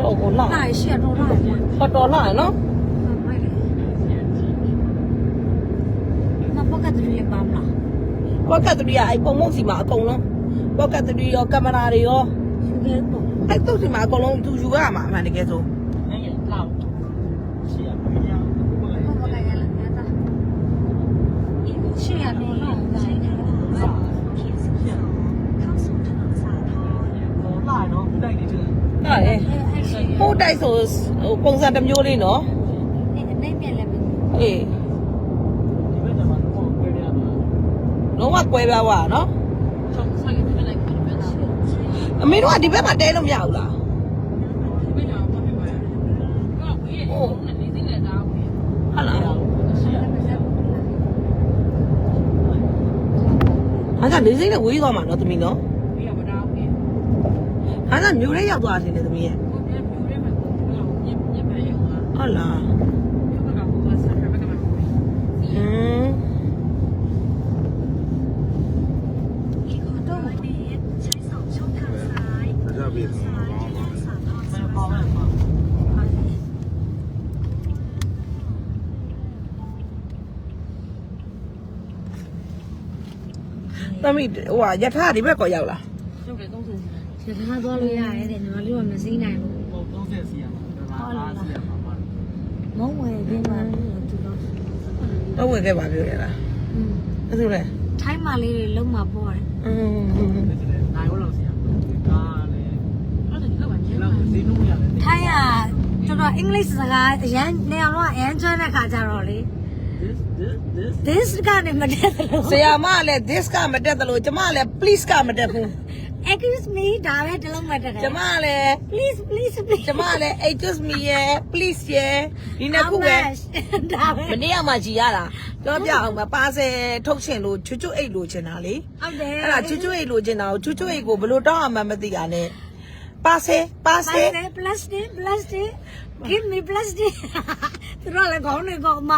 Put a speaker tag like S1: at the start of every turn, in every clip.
S1: တော်ကိုလာ
S2: လာရှေ့တော့လာပြန်
S1: ဟောတော်လာနော်
S2: နောက်ကတည်းကပါမလားပော
S1: က်ကတည်းကအဲ့ပုံမုံစီမှာအကုန်လုံးပောက်ကတည်းရောကင်မရာတွေရော
S2: ယူခဲ့ပေါ့
S1: အဲ့တုတ်စီမှာအကုန်လုံးသူယူရမှာအမှန်တကယ်ဆို
S3: အဲ့လောက်ရှေ့ရ
S2: မင်းရဘူးပေါ့လေဟုတ်ပါကဲ့
S3: လားညတာရှေ့ရမင်းရ
S1: ပိုးတိုက်ဆိုဟိုပုံစံတစ်မျိုးလေးနော်
S2: ဒီနေမြင်လည်းမသိ
S1: အေး
S3: ဒီဘက်ကျမှတော့ကွဲပြားသွား
S1: လုံးဝကွဲပြားသွားနော်
S3: ဆောက်ဆိုင်ဒီဘက်လိုက်ကွဲပြားသွား
S1: အမေတို့ကဒီဘက်မှာတဲလို့မရဘူးလား
S3: ဒီဘက်ကျမှဘာဖြစ်ပါလဲကောက်ဝေးရဲ့
S1: နေသိလ
S3: က်သားဝေး
S1: ဟုတ်လားအဲ့ဒါနေစိမ့်နဲ့ဝေးသွားမှာနော်သမီးနော်။
S3: ဝေးရမနာဘူး။
S1: အဲ့ဒါမျိုးလေးရောက်သွားတယ်လေသမီးရဲ့။
S3: 有啊？
S1: ဟုတ်လား
S3: 有个干活三十没干嘛回？
S1: ဟင်း
S4: 大家别听我
S3: 没有包办吗？
S1: သမီးဟိုဟာယထာဒီဘက်ကောရောက်လား
S3: 就给东西。
S2: 其他多了呀，还得你 မုံဝယ်ခြင်းမှာသူ
S1: တို့မဝယ်ခဲ့ပါပြောရလားအဲ့ဒါလေ
S2: ထိုင်းမလေးတွေလုံးမှာပေါ်တယ်
S1: အင်း
S3: နိုင်ရောလောက်ဆရာကားလေအဲ့ဒါလောက်ပါညလောက်ဈေးနှုန်းရတယ်
S2: ထိုင်းကတော်တော်အင်္ဂလိပ်စကားအရန်နေအောင်တော့အရန်ကျွမ်းတဲ့ခါကြတော့လေ
S3: this
S2: ကနေမတက်ဘူး
S1: ဆရာမလည်း this ကမတက်တယ်လို့ကျမလည်း please ကမတက်ဘူး
S2: excuse me ဒါပဲတလုံးမတက်တယ်
S1: ကျမလည်း
S2: please please please
S1: ကျမလည်း excuse me ရယ် please ရယ်ဒီနှစ်ခုပဲ
S2: ဒါပဲ
S1: မနေ့ကမှကြည်ရတာပြောပြအောင်ပါပါဆယ်ထုတ်ချင်လို့ချွတ်ချွတ်အိတ်လို့ချင်တာလေ
S2: ဟုတ်တယ်
S1: အဲ့ဒါချွတ်ချွတ်အိတ်လို့ချင်တာကိုချွတ်ချွတ်အိတ်ကိုဘယ်လိုတောင်းအောင်မှမသိရနဲ့ပါဆယ်ပါဆယ်
S2: plastic plastic give me plastic သူတို့လည်းခေါင်းတွေကောမ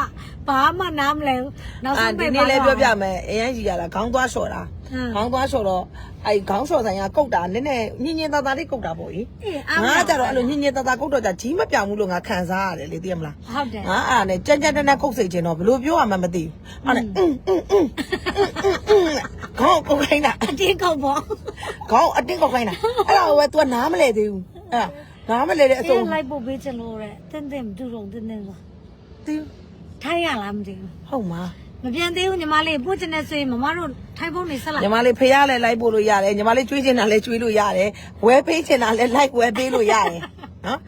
S2: ဘာမှနားမလဲဘူးနောက်
S1: အာ
S2: ဆုံး
S1: ဒီ
S2: ပဲ
S1: နေ့လည်းပြောပြမယ်အရင်ကြီးရတာခေါင်းသွားလျှော်တာ
S2: ဟမ်
S1: ခေါင်းသွားလျှော်တော့အဲ့ခေါင်းလျှော်ဆိုင်ကကုတ်တာနည်းနည်းညင်ညင်သာသာလေးကုတ်တာပေါ့ကြီး
S2: အေးအား
S1: ငါကြတော့အဲ့လိုညင်ညင်သာသာကုတ်တော့じゃကြီးမပြောင်ဘူးလို့ငါခံစားရတယ်လေသိရမလား
S2: ဟုတ်တယ်
S1: ငါအားနဲ့ကြမ်းကြမ်းတမ်းတမ်းကုတ်စိတ်ချင်တော့ဘယ်လိုပြောရမှမသိဘူးအဲ့နဲ့အင်းအင်းအင်းခေါင်းကုတ်ခိုင်းတာ
S2: အတင်းကောက်ပေါ့
S1: ခေါင်းအတင်းကုတ်ခိုင်းတာအဲ့ဒါကိုပဲ तू နားမလဲသေးဘူးအဲ့ဒါနားမလဲတဲ့အစုံ
S2: အေးလိုက်ပို့ပေးချင်လို့တဲ့တင်းတင်းမတူတော့တင်းတင်းဆို
S1: သိ
S2: ထိုင်းရလားမသိဘူး
S1: ဟုတ်မှာ
S2: မပြန်သေးဘူးညီမလေးပို့ချင်တဲ့ဆိုရင်မမတို့ထိုင်းဖုန်းနေဆက်လိုက်
S1: ညီမလေးဖះလည်းလိုက်ပို့လို့ရတယ်ညီမလေးကျွေးချင်တာလည်းကျွေးလို့ရတယ်ဝဲပေးချင်တာလည်းလိုက်ဝဲပေးလို့ရတယ်နော်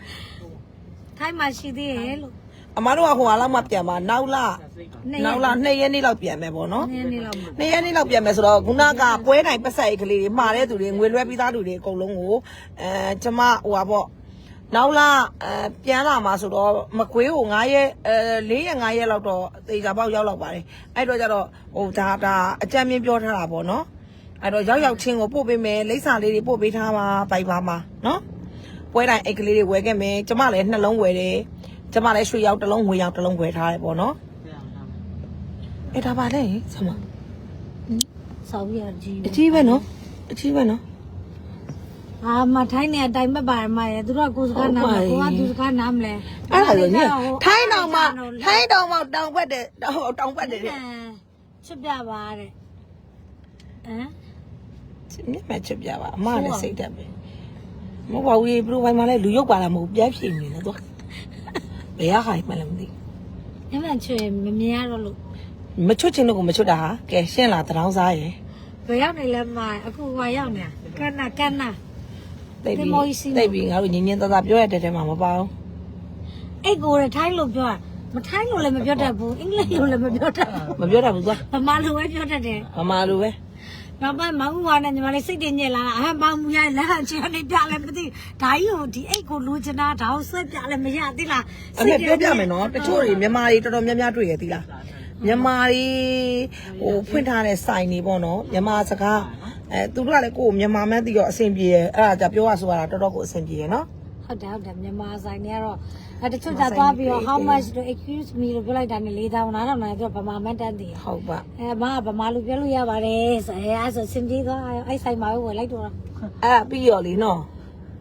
S2: ထိုင်းမှာရှိသေးရဲ့လို့
S1: အမတို့ကဟိုဟာလောက်မှပြန်มาနောက်လာ
S2: နှစ်
S1: နောက်လာ2ရက်နေ့လောက်ပြန်မယ်ပေါ့နော်
S2: နည်းနည်းလောက်မှာ
S1: 2ရက်နေ့လောက်ပြန်မယ်ဆိုတော့ခုနကပွဲတိုင်းပတ်ဆက်အိတ်ကလေးတွေမှာတဲ့သူတွေငွေလွှဲပြီးသားသူတွေအကုန်လုံးကိုအဲကျမဟိုဟာပေါ့ နောက်လာအဲပြန်လာမှာဆိုတော့မကွေးကို9ရက်အဲ4ရက်5ရက်လောက်တော့တေချာပေါက်ရောက်လောက်ပါတယ်အဲ့တော့ကျတော့ဟိုဒါဒါအကြမ်းမြင်ပြောထားတာပေါ့နော်အဲ့တော့ရောက်ရောက်ချင်းကိုပို့ပေးမယ်လိမ့်စာလေးတွေပို့ပေးထားပါပိုက်ပါမှာနော်ပွဲတိုင်းအိတ်ကလေးတွေဝယ်ခဲ့မယ်ကျမလည်းနှလုံးဝယ်တယ်ကျမလည်းရွှေရောက်တစ်လုံးငွေရောက်တစ်လုံးဝယ်ထားတယ်ပေါ့နော်အဲ့ဒါပါလေဆမ
S2: ဆောက်ရကြီး
S1: အကြီးပဲနော်အကြီးပဲနော်
S2: အာမထိုင်းနေအတိုင်းမပါမရဲ့သူတို့ကကိုယ်စကားနားမလဲကိုကသူစကားနားမလဲ
S1: အဲ့ဒါဆိုညထိုင်းတောင်မှထိုင်းတောင်မှတောင်ဘက်တဲ့တောင်တောင်ဘက်တဲ့
S2: ချစ်ပြပါတဲ့ဟမ်
S1: မြတ်မချစ်ပြပါအမလည်းစိတ်တက်ပဲမဟုတ်ပါဘူးဘလူဘိုင်မှာလည်းလူရုပ်ပါလားမဟုတ်ပြက်ဖြစ်နေတယ်တော့ဘယ်ရခိုင်မှလည်းမသိ
S2: ညမချွေမမြင်ရတော့လို့
S1: မချွတ်ချင်လို့ကိုမချွတ်တာဟာကဲရှင်းလာတောင်းစားရယ်
S2: ဘယ်ရောက်နေလဲမအခုဟိုရောက်နေတာကနကန
S1: တိတ်ပြီးတိတ်ပြီးငါတို့ညင်ညင်သာသာပြောရတဲ့တဲမှာမပါဘူး
S2: အဲ့ကိုရထိုင်းလို့ပြောတာမထိုင်းလို့လည်းမပြောတတ်ဘူးအင်္ဂလိပ်လို့လည်းမပြောတတ်ဘူး
S1: မပြောတတ်ဘူးသွား
S2: ဗမာလိုပဲပြောတတ်တယ်
S1: မမလိုပဲ
S2: နောက်ပိုင်းမောင်ဦးကလည်းညီမလေးစိတ်တင်ညစ်လာတာအဟမောင်မူရလက်ဟန်ချင်နေပြလည်းမသိဒါကြီးကိုဒီအိတ်ကိုလိုချင်တာဒါကိုဆွဲပြလည်းမရသေးလား
S1: အမေပြောပြမယ်နော်တချို့တွေမြန်မာတွေတော်တော်များများတွေ့ရသေးလားမြန်မာတွေဟိုဖွင့်ထားတဲ့ဆိုင်တွေပေါ့နော်မြန်မာစကား အဲသူတို့ကလည်းကိုယ်မြန်မာမှန်းသိတော့အဆင်ပြေရဲ့အဲ့ဒါကြပြောရဆိုရတာတော်တော်ကိုအဆင်ပြေရဲ့နော်
S2: ဟုတ်တယ်ဟုတ်တယ်မြန်မာဆိုင်တွေကတော့အဲတချို့ကြသွားပြီးတော့ how much to excuse me လို့ပြောလိုက်တာနဲ့၄000 9000နဲ့ပြောဗမာမန်တန်းတည်
S1: ဟုတ်ပါ
S2: အဲမကဗမာလူပြောလို့ရပါတယ်ဆိုအဲအဲဆိုစင်ပြေသွားအဲ့ဆိုင်မှာပဲဝယ်လိုက်တော့
S1: အဲ့ဒါပြီးရောလေနော်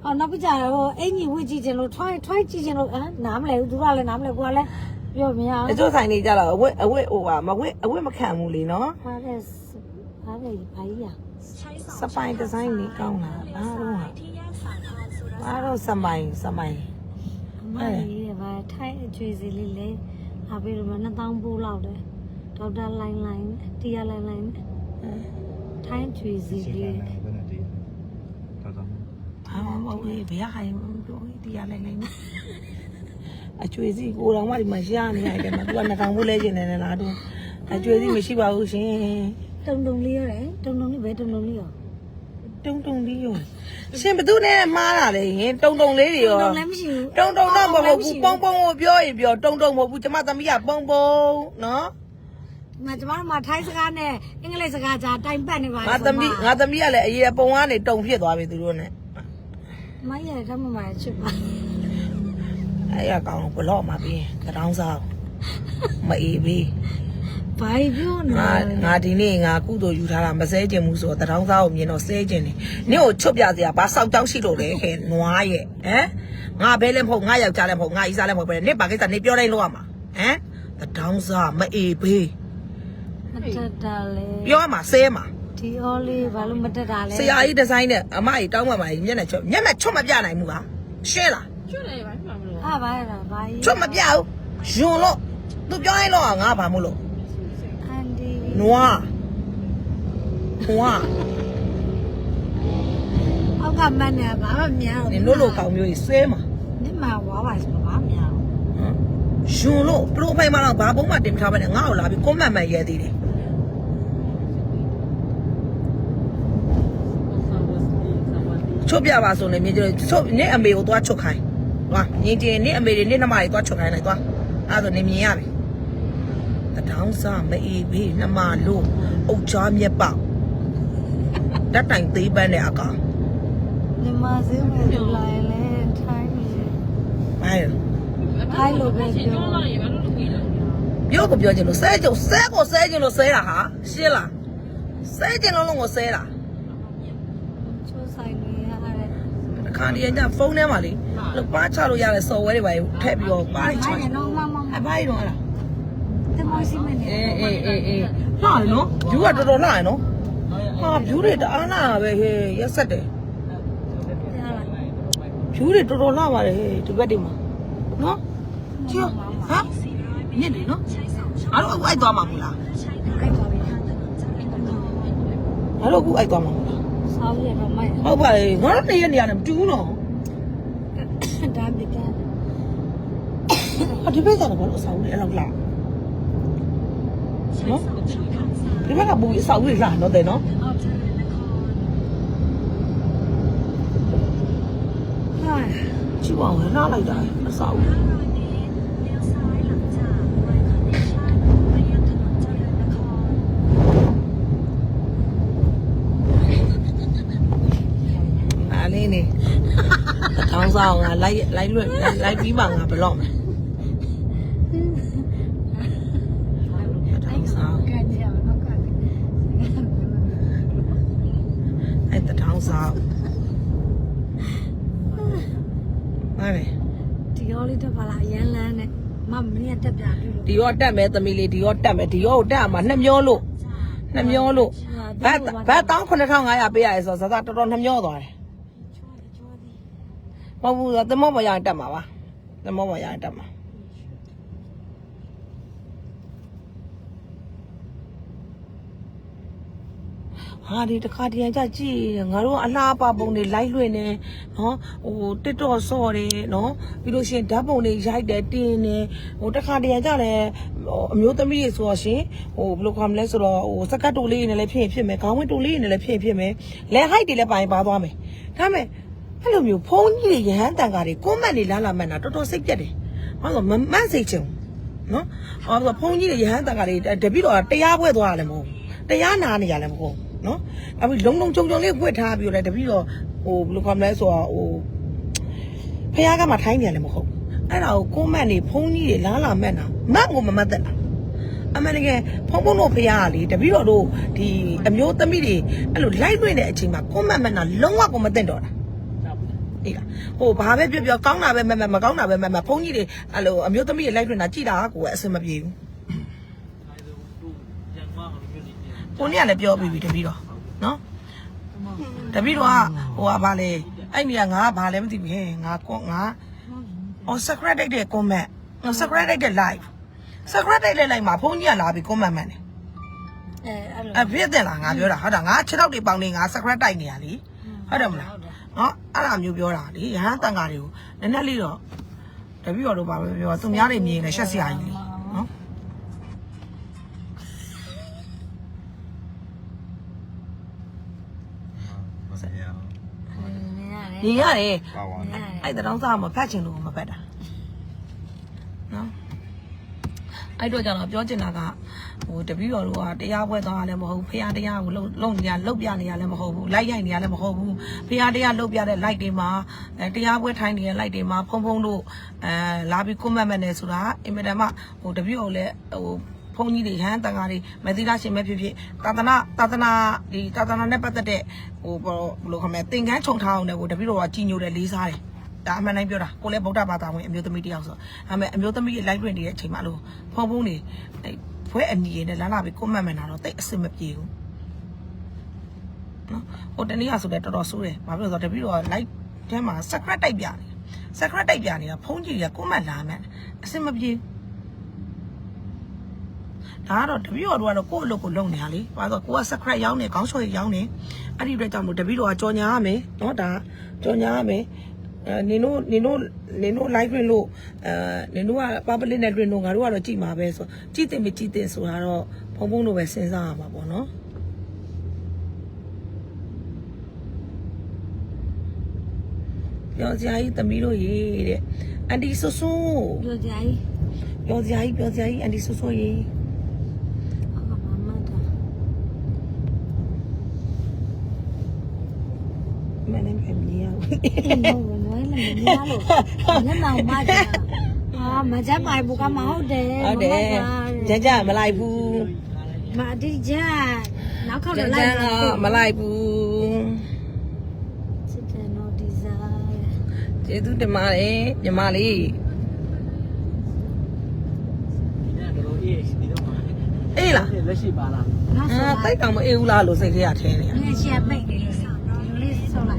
S2: ဟောနောက်ပြကြတော့အင်ကြီးဝစ်ကြည့်ချင်လို့ထွိုင်းထွိုင်းကြည့်ချင်လို့ဟမ်နားမလဲဘူးသူကလည်းနားမလဲကိုကလည်းပြောမရ
S1: တ
S2: ဘူး
S1: ချို့ဆိုင်နေကြတော့အဝတ်အဝတ်ဟိုပါမဝတ်အဝတ်မခံဘူးလေနော်
S2: ဟာတဲ့ဟာ တဲ့ဘာကြီးရ
S1: စပိုင်ဒီဇိုင်းလေးကောင်းလားအားလုံးဟာအားလုံးစမိုင်စမိုင်
S2: အမကြီးတဲ့ဗာထိုင်းအကျွေးစီလေးလေလာပြီးတော့2000ပိုးလောက်တယ်ဒေါက်တာလိုင်းလိုင်းတရားလိုင်းလိုင်းထိုင်းကျွေးစီ
S4: ဒီက
S2: လေး
S4: နေ့ဘယ်နဲ့တည်းတော်တော်
S1: ဟာမဟုတ်ဘူးဘယ်ဟာရင်ပြောတရားလိုက်လိုက်အကျွေးစီကိုတော်မှဒီမှာရှားနေရတယ်မှာ तू ကနှကောင်ဖို့လဲကျင်နေတယ်လားသူအကျွေးစီမရှိပါဘူးရှင်
S2: တုံတုံလေးရတယ်တုံတုံလေးပဲတုံတုံလေးရော
S1: တုံတုံလေးရောရှင်ဘသူနဲ့မှားတာလေရင်တုံတုံလေးတွေရော
S2: တုံလည်းမရှိဘူး
S1: တုံတုံတော့မဟုတ်ဘူးပုံပုံကိုပြောရင်ပြောတုံတုံမဟုတ်ဘူးကျမသမီးကပုံပုံနော်
S2: မကျမတို့မှာထိုင်းစကားနဲ့အင်္ဂလိပ်စကားကြားတိုင်ပတ်နေပါ
S1: ငါသမီးငါသမီးကလည်းအရေးပုံကနေတုံဖြစ်သွားပြီသူတို့နဲ့
S2: မရတဲ့မမရချစ်ပါ
S1: အဲ့ရကောင်ဘလော့မှာပြီးကတောင်းစားမအေးပြီ
S2: ဘာပြောနေ
S1: ငါငါဒီနေ့ငါကုသိုလ်ယူထားတာမစဲကျင်ဘူးဆိုတော့တတောင်းစားကိုမြင်တော့စဲကျင်တယ်နင့်ကိုချွတ်ပြစရာဘာစောက်တောင်းရှိလို့လဲခဲနွားရဲ့ဟမ်ငါဘဲလည်းမဟုတ်ငါယောက်ျားလည်းမဟုတ်ငါအီးစားလည်းမဟုတ်ပဲနင့်ဘာကိစ္စနင့်ပြောတိုင်းလို့ရမှာဟမ်တတောင်းစားမအေးပြီ
S2: မတက်တာလေ
S1: ပြောရမှာစဲမှာ
S2: ဒီအော်လေးဘာလို့မတက်တာလဲ
S1: ဆရာကြီးဒီဇိုင်းနဲ့အမကြီးတောင်းမှမှာမျက်နှာချွတ်မျက်နှာချွတ်မပြနိုင်ဘူးဟာရှင်းလား
S3: ကျွတ်လေဘာမှမလို့
S2: ဟာဘာရတာဘာကြီး
S1: ချွတ်မပြဘူးယွန်လို့သူပြောရင်တော့ငါဘာမို့လို့
S2: အ န်ဒီ
S1: နွားနွား
S2: အောက်ကမနဲ့ဘာမှမများ
S1: နင်တို့လိုကောင်မျိုးကြီးဆဲမှာ
S2: နင်မဝါပါဆိုဘာမှမများ
S1: ဟမ်ယွန်လို့ပရိုဖိုင်မှာတော့ဘာဘုံမှတင်ထားပါနဲ့ငါ့ကိုလာပြီးကွန်မန့်မှန်ရဲသေးတယ်ချွတ်ပြပါဆိုနေမြင်ကြတယ်ချွတ်နင့်အမေကိုသွားချွတ်ခိုင်းသွားမြင်ကြရင်နင့်အမေတွေနင့်နှမတွေသွားချွတ်ခိုင်းလိုက်သွားအဲ့ဒါဆိုနေမြင်ရပြီ တထောင်းစားမအေးဘေးနှမလို့အုတ်ချားမြက်ပေါက်ဓာတ်တိုင်သေးပန်းတဲ့အကောင်
S2: နင်မစင်းမဲ့လူလာရင်လေထိုင်းနေ
S1: ဘာလဲ
S3: ကျွတ်လာရေဘာလို့လုပ်ပြီးလဲ
S1: ပြောကိုပြောချင်လို့ဆဲကြုံဆဲကိုဆဲချင်လို့ဆဲတာဟာရှင်းလားဆဲချင်လို့လုံးကိုဆဲတာ
S2: ချိုးဆိုင်နေရတဲ့
S1: အခါဒီကညဖုန်းထဲမှာလေလို့ပါချလို့ရတဲ့ software တွေပါထည့်ပြီးတော့ပါချ
S2: ဘာလဲတော့မမမ
S1: အဘာကြီးတော့ဟလား
S2: တမိုးစီမနေ
S1: အေးအေးအေးအေးလှရနော်ဂျူးကတော်တော်လှရနော်ဟာဂျူးတွေတအားလှတာပဲဟေးရက်ဆက်တယ်
S2: တရားလား
S1: ဂျူးတွေတော်တော်လှပါတယ်ဟေးဒီဘက်တွေမှာနော်ချီဟာညစ်တယ်နော်အားလုံးအခုအိုက်သွားမှာမလား
S2: အဲ့ပါပြီ
S1: အားလုံးအခုအိုက်သွားမှာမလား
S2: ဆောင်းရတော့မိုက်
S1: ဟုတ်ပါလေငါတို့နေရနေရတယ်မတူဘူးနော်
S2: ဒါပြကန်
S1: ဟာဒီဘက်ကလည်းဘာလို့အဆောင်လဲအဲ့လောက်လှ နော်ဒီဘက်ကဘူအဆောင်ကြီးလှနော်တဲ့နော်
S2: ဟာ
S1: ကြည့်ပါဦးလှလိုက်တာအဆောင်ကြီးအားလေးနေတောင်းစားအောင်ငါလိုက်လိုက်လွတ်လိုက်ပြီးမှငါဘလော့မယ်တောင်းစား
S2: ကန်ကြတော့ကန်
S1: အဲ့တထောင်းစား ဟာလေ
S2: ဒီရောလေးတော့ပါလားရန်လန်းနဲ့မမင်းတက်ပြပြီလို့
S1: ဒီရောတက်မယ်သမီးလေးဒီရောတက်မယ်ဒီရောကိုတက်အောင်မနှမျောလို့နှမျောလို့ဘတ်ဘတ်တောင်း9500ပေးရတယ်ဆိုတော့ဇာတော်တော်နှမျောသွားတယ်မဟုတ်ဘူးသမမောပေါ်ရရင်တက်မှာပါသမမောပေါ်ရရင်တက်မှာ ဟာဒီတခါတည်းကြကြည့်ငါတို့အလားအပပုံတွေလိုက်လွှင့်နေနော်ဟိုတစ်တော့စော့တယ်နော်ပြီးလို့ရှိရင်ဓာတ်ပုံတွေရိုက်တယ်တင်းတယ်ဟိုတခါတည်းကြလည်းအမျိုးသမီးတွေဆိုတော့ရှင်ဟိုဘယ်လိုခေါ်မလဲဆိုတော့ဟိုစကတ်တူလေးနဲ့လည်းဖြစ်ရင်ဖြစ်မယ်ခေါင်းဝင်းတူလေးနဲ့လည်းဖြစ်ရင်ဖြစ်မယ်လဲဟိုက်တွေလည်းပိုင်ပါသွားမယ်ဒါမဲ့အဲ့လိုမျိုးဖုန်းကြီးတွေရဟန်းတန်ကားတွေကွန်မန့်တွေလာလာမှန်တာတော်တော်စိတ်ပြတ်တယ်ဘာလို့မမန့်စိတ်ချင်နော်ဟောဆိုဖုန်းကြီးတွေရဟန်းတန်ကားတွေတပိတော့တရားပွဲသွားရတယ်မဟုတ်တရားနာနေရလည်းမဟုတ် နော်အဲ့ပြီးလုံးလုံးကြုံကြုံလေးပွက်ထားပြီးတော့တပိတော့ဟိုဘယ်လိုခေါ်မလဲဆိုတော့ဟိုဖះကမှထိုင်းနေတယ်မဟုတ်အဲ့ဒါကိုကိုမန့်နေဖုန်းကြီးတွေလားလာမက်တာမတ်ကိုမမတ်သက်တာအမှန်တကယ်ဖုန်းဖုန်းတို့ဖះကလေတပည့်တော်တို့ဒီအမျိုးသမီးတွေအဲ့လိုလိုက်လွင့်တဲ့အချိန်မှာကိုမန့်မန့်တာလုံးဝကိုမသိတော့တာအေးလားဟိုဘာပဲပြောပြောကောင်းတာပဲမမမကောင်းတာပဲမမဖုန်းကြီးတွေအဲ့လိုအမျိုးသမီးတွေလိုက်ထွင်တာကြည်တာကိုယ်ကအဆင်မပြေဘူး ကိုနေကလည်းပြောပြီးပြီတပီတော့နော်တပီတော့ဟိုကဘာလဲအဲ့နေကငါဘာလဲမသိဘူးဟဲ့ငါကောငါအော် secret တဲ့ comment ငါ secret တဲ့ live secret တဲ့ live မှာဖုန်းကြီးကလာပြီး comment မှန်တယ်
S2: အဲအဲ့လို
S1: အဖြစ်တယ်လားငါပြောတာဟုတ်တာငါ6တော့တွေပေါင်းနေငါ secret တိုက်နေရလीဟုတ်တယ်မလားနော်အဲ့လိုမျိုးပြောတာလीရဟန်းတန်ဃာတွေကိုနည်းနည်းလေးတော့တပည့်တော်တို့ပါပဲပြောသူများတွေမြင်နေရှက်စရာကြီးလေ
S4: မြင်
S2: ရတယ်
S4: ပါဝါနဲ့
S1: အဲ့တတော်စားမဖတ်ချင်လို့မဖတ်တာနော်အဲ့တော့ကျတော့ပြောချင်တာကဟိုတပည့်တော်တို့ကတရားပွဲသွားရလည်းမဟုတ်ဘူးဖရာတရားကိုလုံလုံနေရလုတ်ပြနေရလည်းမဟုတ်ဘူးလိုက်ရိုက်နေရလည်းမဟုတ်ဘူးဖရာတရားလုတ်ပြတဲ့ light တွေမှာအဲတရားပွဲထိုင်နေတဲ့ light တွေမှာဖုံဖုံတို့အဲလာပြီး comment မဲ့နေဆိုတာအင်မတန်မှဟိုတပည့်တော်လည်းဟို ဖုန်းကြီးတွေဟန်းတန်ဃာတွေမသီလရှင်ပဲဖြစ်ဖြစ်သာသနာသာသနာဒီသာသနာနဲ့ပတ်သက်တဲ့ဟိုဘယ်လိုခေါ်မလဲသင်္ကန်းခြုံထားအောင်လည်းကိုတပည့်တော်ကကြီးညိုတယ်လေးစားတယ်ဒါအမှန်တိုင်းပြောတာကိုလည်းဗုဒ္ဓဘာသာဝင်အမျိုးသမီးတစ်ယောက်ဆိုဒါပေမဲ့အမျိုးသမီးရဲ့ live တွင်နေတဲ့အချိန်မှာလို့ဖုန်းဖုန်းနေအဲ့ဘွဲအနီရနဲ့လာလာပြီးကွန်မန့်မှန်တာတော့တိတ်အဆင်မပြေဘူးနော်ဟိုတနေ့ကဆိုလည်းတော်တော်ဆိုးတယ်ဘာဖြစ်လို့လဲဆိုတော့တပည့်တော်က live ထဲမှာ secret တိုက်ပြနေ secret တိုက်ပြနေတာဖုန်းကြီးကကွန်မန့်လာမှန်အဆင်မပြေ ဒါကတော့တပည့်တော်တို့ကတော့ကိုယ့်အလုပ်ကိုလုပ်နေတာလေဘာလို့ကိုက subscribe ရောင်းနေခေါင်းချော်ကြီးရောင်းနေအဲ့ဒီအတွက်ကြောင့်မို့တပည့်တော်ကကြော်ညာရမယ်နော်ဒါကြော်ညာရမယ်အဲနင်တို့နင်တို့နင်တို့ live တွင်လို့အဲနင်တို့က public နဲ့တွင်လို့ငါတို့ကတော့ကြည်မှာပဲဆိုကြည်တင်မကြည်တင်ဆိုတာတော့ဘုံဘုံတို့ပဲစဉ်းစားရမှာပေါ့နော်ပြောစရာကြီးသမီးတို့ရေတဲ့အန်တီဆူဆူ
S2: ပြောစရာကြီး
S1: ပြောစရာကြီးပြောစရာကြီးအန်တီဆူဆူရေ
S2: ဟုတ်ကဲ့နွေးလည်းမများလို့မျက်မှောင်မကြအာမကြပိုင်ဘူးကမဟုတ်တယ်
S1: ဟုတ်တယ်ကြကြမလိုက်ဘူး
S2: မအတိကြနောက်ခေါက်
S1: ကြ
S2: တော့
S1: ကြ
S2: လိုက်
S1: ကမလိုက်ဘူး
S2: စစ်တယ်နော်ဒီဇိုင်း
S1: ကျေးဇူးတင်ပါတယ်ညီမလေးအေးလား
S5: လက်ရှိပါလား
S2: ငါ
S1: အာ
S2: ဆို
S1: တိုက်ကောင်မအေးဘူးလားလို့စိတ်ထဲကထင်းနေရ
S2: ငါရှက်ပိတ်တယ်လို့